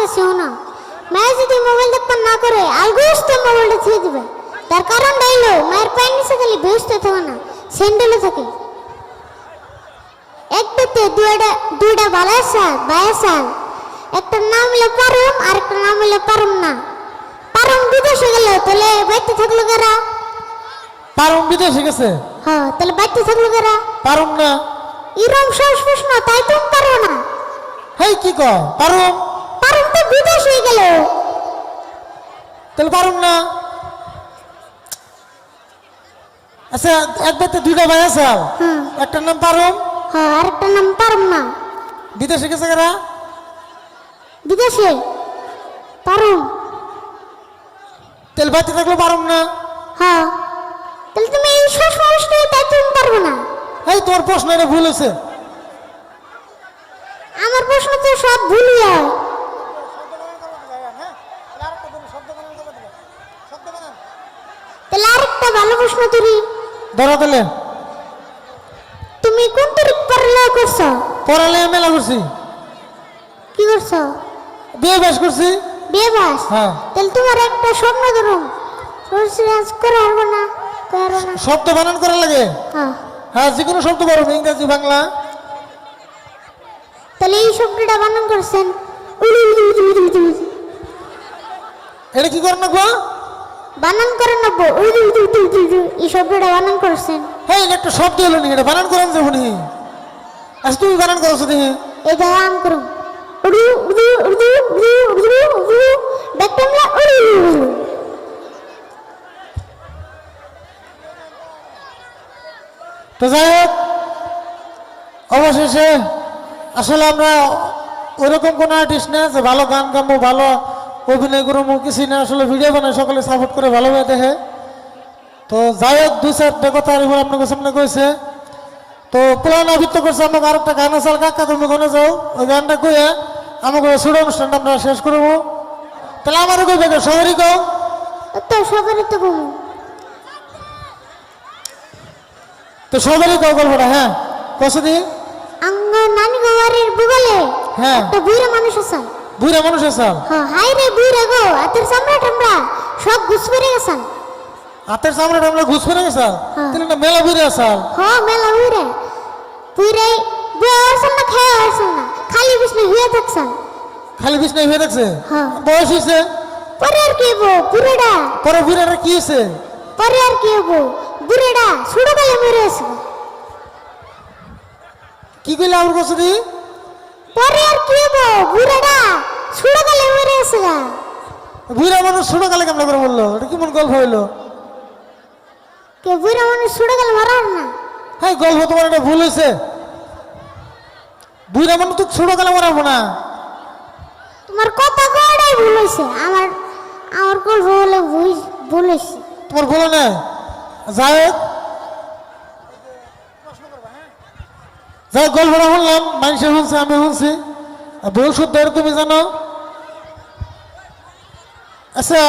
বলতেছি না মায়ের যদি মোবাইল দেখতে না করে আলগুস তো মোবাইলটা ছেড়ে দিবে। তার কারণ হইল মায়ের পায়ের নিচে খালি বেসতে থাকে না স্যান্ডেলে থাকে। এক পেতে দুইটা দুইটা বালাসাল বায়াসাল একটা নাম হলো পারুম আর একটা নাম হলো পারুম না। পারুম বিদেশে গেল তাহলে বাইতে থাকল কারা? পারুম বিদেশে গেছে? হ্যাঁ তাহলে বাইতে থাকল কারা? পারুম না। ইরম সস প্রশ্ন তাই তুমি পারো না। হেই কি কয় পারুম? তো বিদেশ হয়ে গেল। তাহলে পারুম না। আচ্ছা এক বেতে দুইটা ভাই আছে? একটার নাম পারুম? হ্যাঁ আরেকটা নাম পারুম না। বিদেশে গেছে কারা? বিদেশে? পারুম। তেল বাইতে থাকলে পারুম না। হ্যাঁ। তাহলে তুমি এই সস প্রশ্ন তাই তুমি পারব না। এই তোমার প্রশ্ন এটা ভুল হয়েছে। আমার প্রশ্ন তো সব ভুলই হয় তাহলে আরেকটা প্রশ্ন তুলি ধরা তুমি কোন তারিখ পড়ালেখা করছ? পড়ালে মেলা করছি। কি করছ? বিয়ে বেশ করছি। বিয়ে বাস? হ্যাঁ। তাহলে তোমার একটা স্বপ্ন ধরুন সরসিরাজ করে পারব না না। শব্দ বানান করা লাগে। হ্যাঁ। হ্যাঁ যে কোনো শব্দ পারো ইংরেজি বাংলা। তাহলে এই শব্দটা বানান করছেন। এটা কি করে নাকবো বানান করে না উড়ি উড়ি উড়ি উড়ি উড়ি। এই শব্দটা বানান করছেন। হ্যাঁ এটা একটা শব্দ হলো নি এটা বানান করেন যাব নি আচ্ছা তুমি বানান করছ দেখি। এই আম করুন। উড়ি উড়ি উড়ি উড়ি উড়ি উড়ি ব্যাকটেমলা উড়ি তো যাই হোক অবশেষে আসলে আমরা ওইরকম কোনো আর্টিস্ট না যে ভালো গান গাবো ভালো অভিনয় করব কিছু না আসলে ভিডিও বানাই সকলে সাপোর্ট করে ভালোভাবে দেখে তো যাই হোক দুই চারটে কথা এবার আপনাকে সামনে কয়েছে তো প্ল্যান আবৃত্ত করছে আমাকে আরেকটা গান আছে কাকা তুমি কোনে যাও? ওই গানটা কয়ে আমাকে ছোট অনুষ্ঠানটা আমরা শেষ করব। তাহলে আমারও কই বেকার শহরই কও। তো সবারই তো তো সবারই কও গল্পটা হ্যাঁ। কষে দিই আঙ্গ নানি বাড়ির বুগলে হ্যাঁ। একটা বুড়া মানুষ আছে। বুড়া মানুষ হ্যাঁ হাই রে বুড়া গো হাতের চামড়া টামড়া সব ঘুষ পেরে গেছে। হাতের সামনে আমরা ঘুষ ফিরে গেছে? হ্যাঁ। তাহলে একটা মেলা বুড়ে আছে হ্যাঁ মেলা বুড়ে বুড়ে বুড়ে আসল না খেয়ে আসল না খালি বিষ্ণু হয়ে থাকছে খালি বিছনায় হয়ে থাকছে? হ্যাঁ বয়স হয়েছে? পরে আর কি হব বুড়েটা। পরে বুড়াটা কি হয়েছে? পরে আর কি হব বুড়েটা ছোটো কালে মেরে আছে কি কইলে আমার কাছে দি পরে আর কি হব? বুড়েটা ছোটো কালে মেরে আছে গা। বুড়া মানুষ ছোট কালে কেমন করে বলল এটা কেমন গল্প হইল? কে বুড়া মানুষ ছোটো কালে মারার না। হ্যাঁ গল্প তোমার এটা ভুল হয়েছে বুড়া মানুষ তো ছোট কালে মারাবো না তোমার কথা কটাই ভুল হয়েছে আমার আমার গল্প হলে ভুল ভুল হয়েছে তোমার বলো না যাই হোক যাই গল্পটা শুনলাম মানুষে শুনছে আমি শুনছি। বহু শুদ্ধ তুমি জানো আচ্ছা।